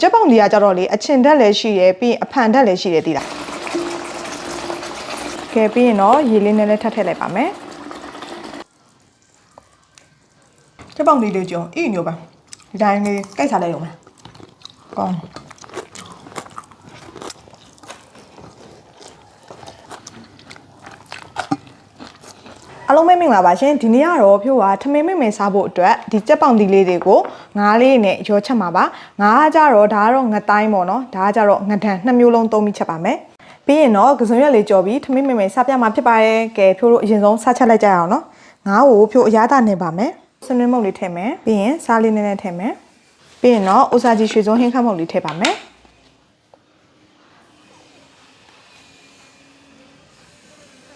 ကြက်ပေါင်ဒီကကြတော့လေအချင်ဓာတ်လည်းရှိတယ်ပြီးရင်အဖန်ဓာတ်လည်းရှိတယ်သိလားကဲပြီးရင်တော့ရေလေးနဲ့လည်းထပ်ထည့်လိုက်ပါမယ်ကြက်ပေါင်ဒီလေးကြောအေးညိုပါဒီတိုင်းလေးကြိုက်စားလိုက်ရုံပဲကောင်းအားလုံးပဲမင်္ဂလာပါရှင်ဒီနေ့ကတော့ဖြိုးကထမင်းမင်းမင်းစားဖို့အတွက်ဒီကြက်ပေါင်ဒီလေးတွေကို ငါးလေးနဲ့ရောချက်မှာပါငါးကကြတော့ဒါကတော့ငတိုင်းပေါ့နော်ဒါကကြတော့ငဒန်နှစ်မျိုးလုံးသုံးပြီးချက်ပါမယ်ပြီးရင်တော့ကစုံရွက်လေးကြော်ပြီးထမင်းမင်းမင်းစားပြမှာဖြစ်ပါတယ်ကဲဖြိုးတို့အရင်ဆုံးစားချက်လိုက်ကြရအောင်နော်ငါးကိုဖြိုးအရသာနေပါမယ်စနွေးမုတ်လေးထည့်မယ်ပြီးရင်စားလေးနည်းနည်းထည့်မယ်ပြီးရင်တော့ဥစားကြီးရွှေစုံဟင်းခတ်မုတ်လေးထည့်ပါမယ်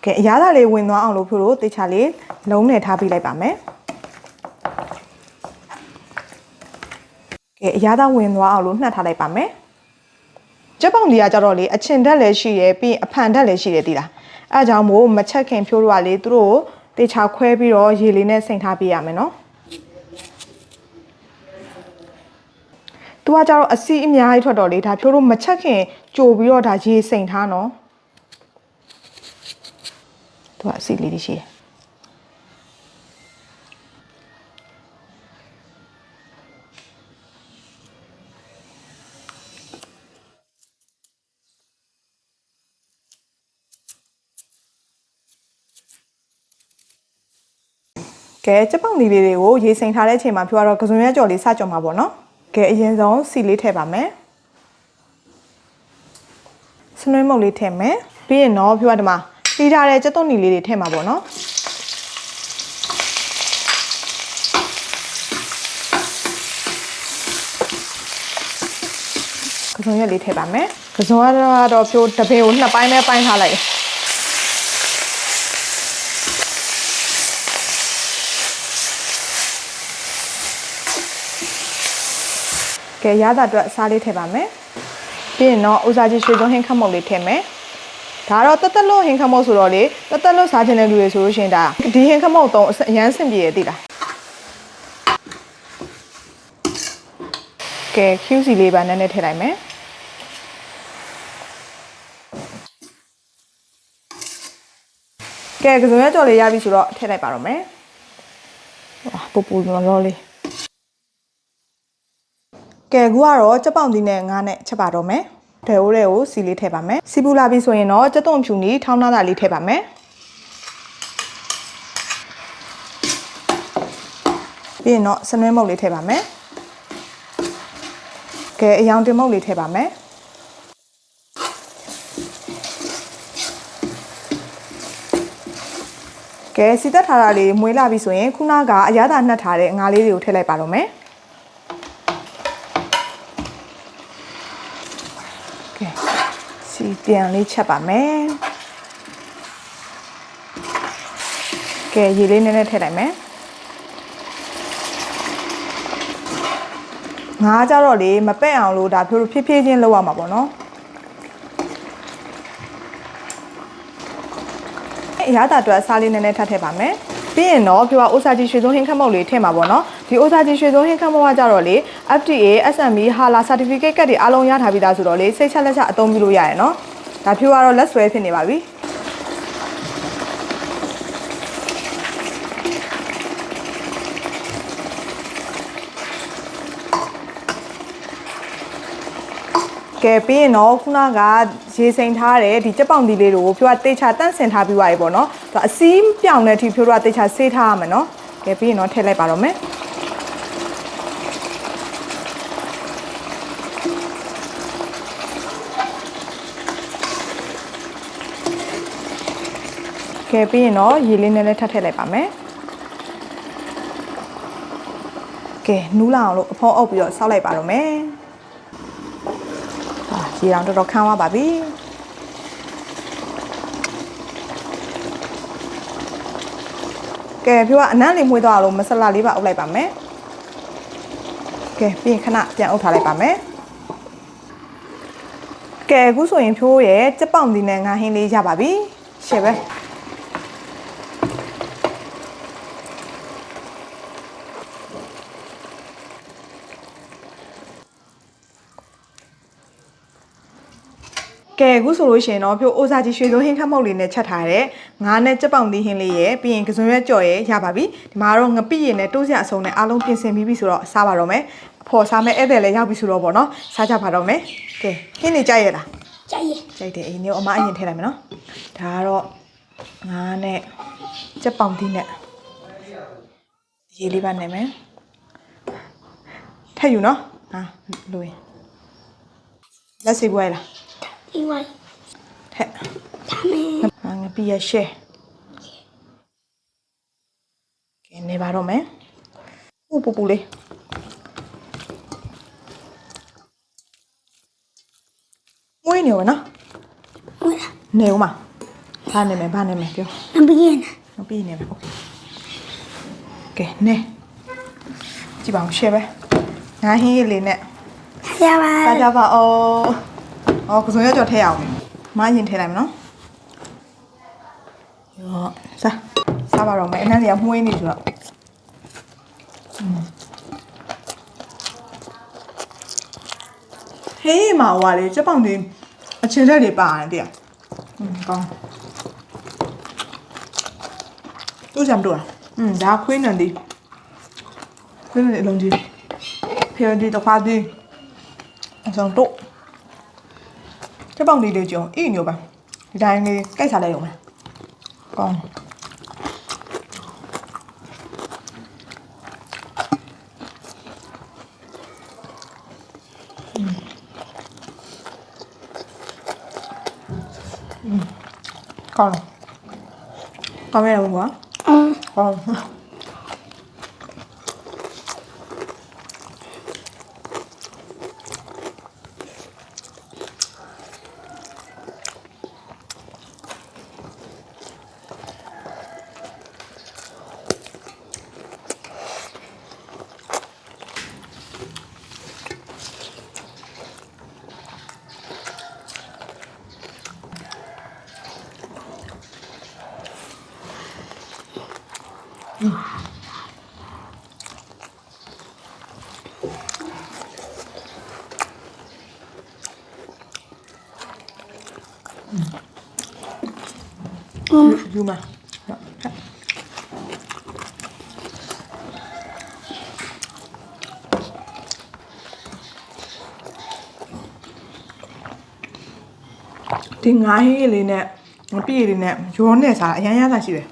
ကဲအရသာလေးဝင်သွားအောင်လို့ဖြိုးတို့တေချာလေးလုံးနဲ့ထားပေးလိုက်ပါမယ် ကဲအရသာဝင်သွားအောင်လို့နှက်ထားလိုက်ပါမယ်ကြက်ပေါင်ဒီကကြတော့လေအချင်ဓာတ်လည်းရှိတယ်ပြီးရင်အဖန်ဓာတ်လည်းရှိတယ်သိလားအဲအကြောင်းမို့မချက်ခင်ဖြိုးတို့ကလေသူတို့ကိုတေချာခွဲပြီးတော့ရေလေးနဲ့စိန်ထားပေးရမယ်နော်သူကကြတော့အစီအများကြီးထွက်တော့လေဒါဖြိုးတို့မချက်ခင်ကြိုပြီးတော့ဒါရေစိန်ထားနော်သူကအစီလေးတွေရှိတယ် ကဲကြက်ပေါင်ဒီလေးတွေကိုရေစိမ်ထားတဲ့အချိန်မှာဖြိုးကတော့ကစုံရဲကြော်လေးစကြော်မှာပေါ့နော်ကဲအရင်ဆုံးစီလေးထည့်ပါမယ်စနွေးမုတ်လေးထည့်မယ်ပြီးရင်တော့ဖြိုးကဒီမှာတီးထားတဲ့ကြက်သွန်နီလေးတွေထည့်မှာပေါ့နော်ကစုံရက်လေးထည့်ပါမယ်ကစုံကတော့ဖြိုးတပင်ကိုနှစ်ပိုင်းနဲ့ပိုင်းထားလိုက် ကဲရတာအတွက်စားလေးထည့်ပါမယ်ပြီးရင်တော့ဥစားကြီးရွှေစုံဟင်းခတ်မုတ်လေးထည့်မယ်ဒါတော့တက်တက်လို့ဟင်းခတ်မုတ်ဆိုတော့လေတက်တက်လို့စားချင်တဲ့လူတွေဆိုလို့ရှရင်ဒါဒီဟင်းခတ်မုတ်တော့အရန်စင်ပြေရည်သိလားကဲ QC လေးပါနည်းနည်းထည့်လိုက်မယ်ကဲကစုံရကြော်လေးရပြီဆိုတော့ထည့်လိုက်ပါတော့မယ်ဟာပူပူလောလောလေး ကဲအခုကတော့ကြက်ပေါင်သီးနဲ့ငါးနဲ့ချက်ပါတော့မယ်။ဒဲအိုးတွေကိုစီလေးထည့်ပါမယ်။စီပူလာပြီဆိုရင်တော့ကြက်သွန်ဖြူနီထောင်းသားတာလေးထည့်ပါမယ်။ပြီးရင်တော့စနွဲမုတ်လေးထည့်ပါမယ်။ကဲအယောင်တင်မုတ်လေးထည့်ပါမယ်။ကဲစီတက်ထားတာလေးမွေးလာပြီဆိုရင်ခုနကအရသာနှက်ထားတဲ့ငါးလေးတွေကိုထည့်လိုက်ပါတော့မယ်။ကဲစီ ပြန်လေးချက်ပါမယ်ကဲရေလေးနည်းနည်းထည့်လိုက်မယ်ငါးကြတော့လေမပဲ့အောင်လို့ဒါဖြိုးဖြည်းဖြည်းချင်းလုပ်ရမှာပေါ့နော်အရသာအတွက်စားလေးနည်းနည်းထပ်ထည့်ပါမယ်ပြီးရင်တော့ဖြိုးကအိုစာကြီးရွှေစုံဟင်းခတ်မုတ်လေးထည့်မှာပေါ့နော်ဒီအိုစာကြီးရွှေစုံဟင်းခတ်မုတ်ကကြတော့လေ FDA SME HALA certificate ကတ်တွေအားလုံးရထားပြီးသားဆိုတော့လေစိတ်ချက်လက်ချက်အသုံးပြုလို့ရရယ်နော် ဒါဖြိုးကတော့လက်ဆွဲဖြစ်နေပါပြီကဲပြီးရင်တော့ခုနကရေစိမ်ထားတဲ့ဒီကြက်ပေါင်ဒီလေးတွေကိုဖြိုးကတေချာတန့်စင်ထားပြီးသွားပြီပေါ့နော်ဒါအစီးပြောင်တဲ့အထိဖြိုးကတေချာဆေးထားရမယ်နော်ကဲပြီးရင်တော့ထည့်လိုက်ပါတော့မယ် ကဲပြီးရင်တော့ရေလေးနည်းနည်းထပ်ထည့်လိုက်ပါမယ်ကဲနူးလာအောင်လို့အဖောအုပ်ပြီးတော့ဆောက်လိုက်ပါတော့မယ်အာရေတောင်တော်တော်ခမ်းသွားပါပြီကဲပြောကအနံ့လေးမွေးသွားအောင်မဆလာလေးပါအုပ်လိုက်ပါမယ်ကဲပြီးရင်ခဏပြန်အုပ်ထားလိုက်ပါမယ်ကဲအခုဆိုရင်ဖြိုးရဲ့ကြက်ပေါင်ဒီနဲ့ငါဟင်းလေးရပါပြီရှယ်ပဲ အခုဆိုလို့ရှိရင်တော့ဖြိုးအိုစာကြီးရွှေစုံဟင်းခတ်မုတ်လေးနဲ့ချက်ထားတဲ့ငါးနဲ့ကြက်ပေါင်သီးဟင်းလေးရယ်ပြီးရင်ကစွန်ရွက်ကြော်ရယ်ရပါပြီဒီမှာတော့ငပိရည်နဲ့တိုးစရာအစုံနဲ့အားလုံးပြင်ဆင်ပြီးပြီဆိုတော့စားပါတော့မယ်အဖော်စားမယ်ဧည့်သည်လည်းရောက်ပြီဆိုတော့ပေါ့နော်စားကြပါတော့မယ်ကဲဟင်းနေကြရလားကြိုက်ရကြိုက်တယ်အိမ်မျိုးအမအရင်ထည့်လိုက်မယ်နော်ဒါကတော့ငါးနဲ့ကြက်ပေါင်သီးနဲ့ရေးလေးပါနေမယ်ထည့်ယူနော်ဟာလိုရင်လက်စီပွဲလား ဒီဝိုင်း ထက် ဒါမေး ငါငပြရရှဲကဲနေပါတော့မယ်ပူပူပူလေးမွေးနေဝနော် ဟုတ်လား နေဦးမဘာနေမယ်ဘာနေမယ်ပြော နဘီရင် မပြီးနေမယ်โอเคကဲနေကြည့်ပါအောင်ရှဲပဲငါဟင်းရည်လေးနဲ့ ရပါ စားကြပါအောင် အော်ကစုံရကြော်ထည့်ရအောင်မအရင်ထည့်လိုက်မယ်နော်ရောစားစားပါတော့မယ်အနံ့တွေကမှုေးနေဆိုတော့ဟေးမာဝါလေစက်ပေါင်တွေအချင်းတက်တွေပါတယ်တဲ့อืมကောင်းတူးစံတူလားอืมဒါခွေးနံဒီခွေးနံဒီအလုံးကြီးဖျော်ဒီတစ်ခါဒီအဆောင်တော့ စက်ပေါင်တွေလေးကြုံအေးညိုပါဒီတိုင်းလေးကြိုက်စားလိုက်ရုံပဲကောင်းကောင်းကောင်းရဘူးကွာ အင်း ကောင်း ယူမှာဒီငါးဟင်းလေးနဲ့မပြည့်လေးနဲ့ရောနဲ့စားအရန်ရတာရှိတယ်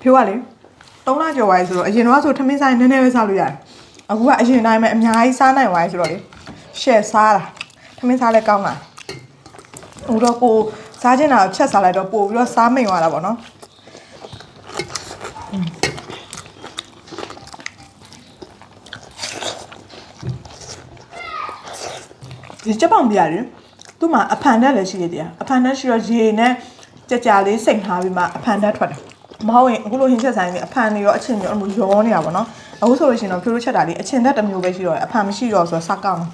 ဖြိုးကလေ ၃လကျော်သွားပြီဆိုတော့အရင်တော့ဆိုထမင်းစားရင်နည်းနည်းပဲစားလို့ရတယ်အခုကအရင်တိုင်းပဲအများကြီးစားနိုင်သွားပြီဆိုတော့လေရှယ်စားတာထမင်းစားလဲကောင်းတာဟိုတော့ကိုစားချင်တာကိုချက်စားလိုက်တော့ပို့ပြီးတော့စားမိန်သွားတာပေါ့နော်ဒီချက်ပေါင်ပြရတယ်သူ့မှာအဖန်တက်လည်းရှိသေးတယ်အဖန်တက်ရှိတော့ရေနဲ့ကြကြလေးစိတ်ထားပြီးမှအဖန်တက်ထွက်တယ် မဟုတ်ရင်အခုလိုဟင်းချက်ဆိုင်နေအဖန်တွေရောအချင်းတွေရောအဲ့လိုရောနေတာပေါ့နော်အခုဆိုလို့ရှိရင်တော့ဖြိုးလို့ချက်တာလေးအချင်းတက်တစ်မျိုးပဲရှိတော့တယ်အဖန်မရှိတော့ဆိုတော့စားကောင်းတယ်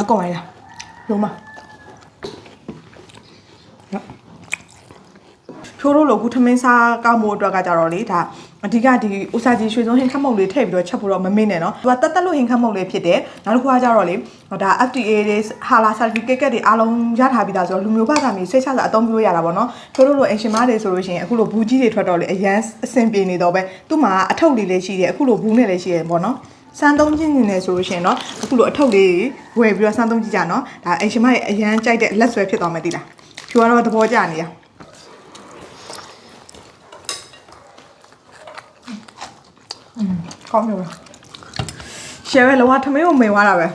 အကောင်လိုက်လားလုံးမ ဖြိုးလို့လို့ခုထမင်းစားကောက်မှုအတွက်ကကြတော့လေဒါအဓိကဒီဥစားကြီးရွှေစုံဟင်းခတ်မုတ်လေးထည့်ပြီးတော့ချက်ဖို့တော့မမေ့နဲ့နော်သူကတက်တက်လို့ဟင်းခတ်မုတ်လေးဖြစ်တယ်နောက်တစ်ခုကကြတော့လေဒါ FDA တွေဟာလာ certificate တွေအားလုံးရထားပြီးသားဆိုတော့လူမျိုးဘာသာမျိုးဆွဲချစာအသုံးပြုလို့ရတာပေါ့နော်ဖြိုးလို့လို့အင်ရှင်မတွေဆိုလို့ရှိရင်အခုလိုဘူးကြီးတွေထွက်တော့လေအရန်အဆင်ပြေနေတော့ပဲသူ့မှာအထုပ်လေးလေးရှိတယ်အခုလိုဘူးနဲ့လည်းရှိတယ်ပေါ့နော်စမ်းသုံးခြင်းနေတယ်ဆိုလို့ရှိရင်တော့အခုလိုအထုပ်လေးဝယ်ပြီးတော့စမ်းသုံးကြည့်ကြနော်ဒါအင်ရှင်မရဲ့အရန်ကြိုက်တဲ့လက်ဆွဲဖြစ်သွားမယ်တိလားဖြိုးကတော့သဘောကျနေရ ကောင်းတယ်ပဲရှယ်ပဲလောကထမင်းကိုမိန်သွားတာပဲ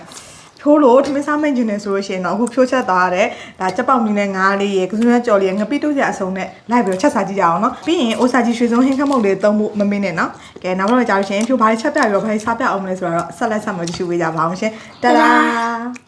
ချိုးလို့ထမင်းစားမိန်ကျင်နေဆိုလို့ရှိရင်တော့အခုဖြိုးချက်သွားရတဲ့ဒါကြက်ပေါင်မီနဲ့ငါးလေးရေကစွန်းရကြော်လေးငပိတုစရာအစုံနဲ့လိုက်ပြီးတော့ချက်စားကြည့်ကြအောင်နော်ပြီးရင်အိုစာကြီးရွှေစုံဟင်းခတ်မုတ်လေးသုံးဖို့မမင်းနဲ့နော်ကဲနောက်တော့ကြာလို့ရှိရင်ဖြိုးဘာလေးချက်ပြပြီးတော့ဘာလေးစားပြအောင်မလဲဆိုတော့ဆက်လက်ဆက်မကြည့်ရှုပေးကြပါအောင်ရှင်တဒါ